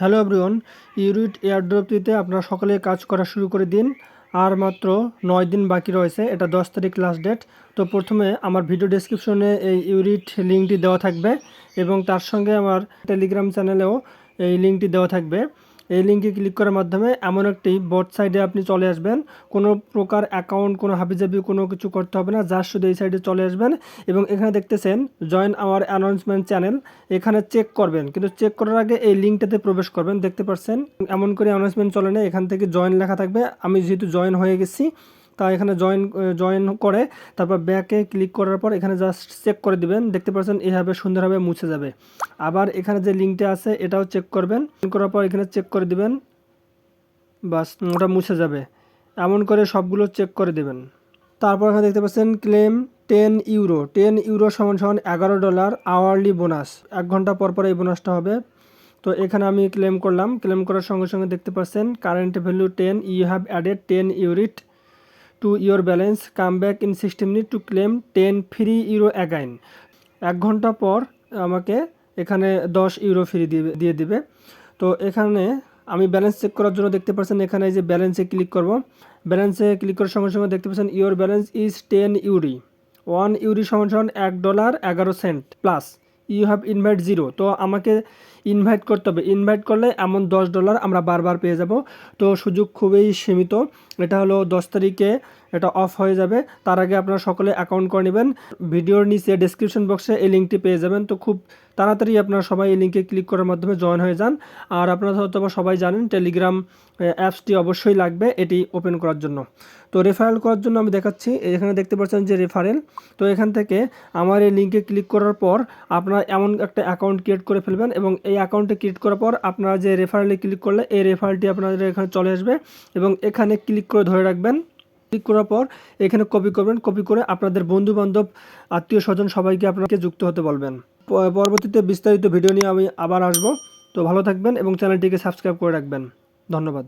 Hello everyone, ইউরিট এয়ারড্রপটিতে আপনারা সকলে কাজ করা শুরু করে দিন। আর মাত্র নয় দিন বাকি রয়েছে, এটা দশ তারিখ লাস্ট ডেট তো প্রথমে আমার ভিডিও ডিসক্রিপশনে এই ইউরিট লিঙ্কটি দেওয়া থাকবে এবং তার সঙ্গে আমার টেলিগ্রাম চ্যানেলেও এই লিঙ্কটি দেওয়া থাকবে। এই লিঙ্কে ক্লিক করার মাধ্যমে এমন একটি বট সাইডে আপনি চলে আসবেন। কোনো প্রকার অ্যাকাউন্ট কোনো হাবিজাবি, কোনো কিছু করতে হবে না যার শুধু এই সাইডে চলে আসবেন এবং এখানে দেখতেছেন জয়েন আওয়ার অ্যানাউন্সমেন্ট চ্যানেল এখানে চেক করবেন, কিন্তু চেক করার আগে এই লিঙ্কটাতে প্রবেশ করবেন, দেখতে পাচ্ছেন এমন করে অ্যানাউন্সমেন্ট চলে না, এখান থেকে জয়েন লেখা থাকবে। আমি যেহেতু জয়েন হয়ে গেছি তা এখানে জয়েন জয়েন করে, তারপর ব্যাকে ক্লিক করার পর এখানে জাস্ট চেক করে দিবেন। দেখতে পাচ্ছেন এইভাবে সুন্দরভাবে মুছে যাবে। আবার এখানে যে লিঙ্কটা আছে, এটাও চেক করবেন। করার পর এখানে চেক করে দিবেন। বাস, ওটা মুছে যাবে। এমন করে সবগুলো চেক করে দেবেন। তারপর এখানে দেখতে পাচ্ছেন claim ten euro ten euro সমান সমান এগারো ডলার আওয়ারলি বোনাস এক ঘণ্টা পর পর এই বোনাসটা হবে। তো এখানে আমি ক্লেম করলাম। ক্লেম করার সঙ্গে সঙ্গে দেখতে পাচ্ছেন current value ten you have added ten euro to your balance come back in sixty minute to claim ten free euro again এক ঘণ্টা পর আমাকে এখানে দশ ইউরো ফ্রি দিবে, দিয়ে দিবে। তো এখানে আমি ব্যালেন্স চেক করার জন্য দেখতে পাচ্ছেন এখানে যে ব্যালেন্সে ক্লিক করব। ব্যালেন্সে ক্লিক করার সঙ্গে সঙ্গে দেখতে পাচ্ছেন your balance is ten euro one euro সমান সমান এক ডলার এগারো cent plus you have invite zero তো আমাকে ইনভাইট করতে হবে। ইনভাইট করলে এমন দশ ডলার আমরা বারবার পেয়ে যাব। তো সুযোগ খুবই সীমিত। এটা হলো দশ তারিখে এটা অফ হয়ে যাবে। তার আগে আপনারা সকলে অ্যাকাউন্ট করে নেবেন। ভিডিওর নিচে ডেসক্রিপশন বক্সে এই লিঙ্কটি পেয়ে যাবেন। তো খুব তাড়াতাড়ি আপনারা সবাই এই লিঙ্কে ক্লিক করার মাধ্যমে জয়েন হয়ে যান। আর আপনারা হয়তো সবাই জানেন টেলিগ্রাম অ্যাপসটি অবশ্যই লাগবে এটি ওপেন করার জন্য। তো রেফারেল করার জন্য আমি দেখাচ্ছি। এখানে দেখতে পাচ্ছেন যে রেফারেল তো এখান থেকে আমার এই লিঙ্কে ক্লিক করার পর আপনারা এমন একটা অ্যাকাউন্ট ক্রিয়েট করে ফেলবেন এবং এই অ্যাকাউন্টে ক্রিয়েট করার পর আপনারা যে রেফারেলে ক্লিক করলে, এই রেফারেলটি আপনাদের এখানে চলে আসবে এবং এখানে ক্লিক করে ধরে রাখবেন। ক্লিক করার পর এখানে কপি করবেন। কপি করে আপনাদের বন্ধু বান্ধব আত্মীয় স্বজন সবাইকে আপনাকে যুক্ত হতে বলবেন। পরবর্তীতে বিস্তারিত ভিডিও নিয়ে আমি আবার আসব। তো ভালো থাকবেন এবং চ্যানেলটিকে সাবস্ক্রাইব করে রাখবেন। ধন্যবাদ।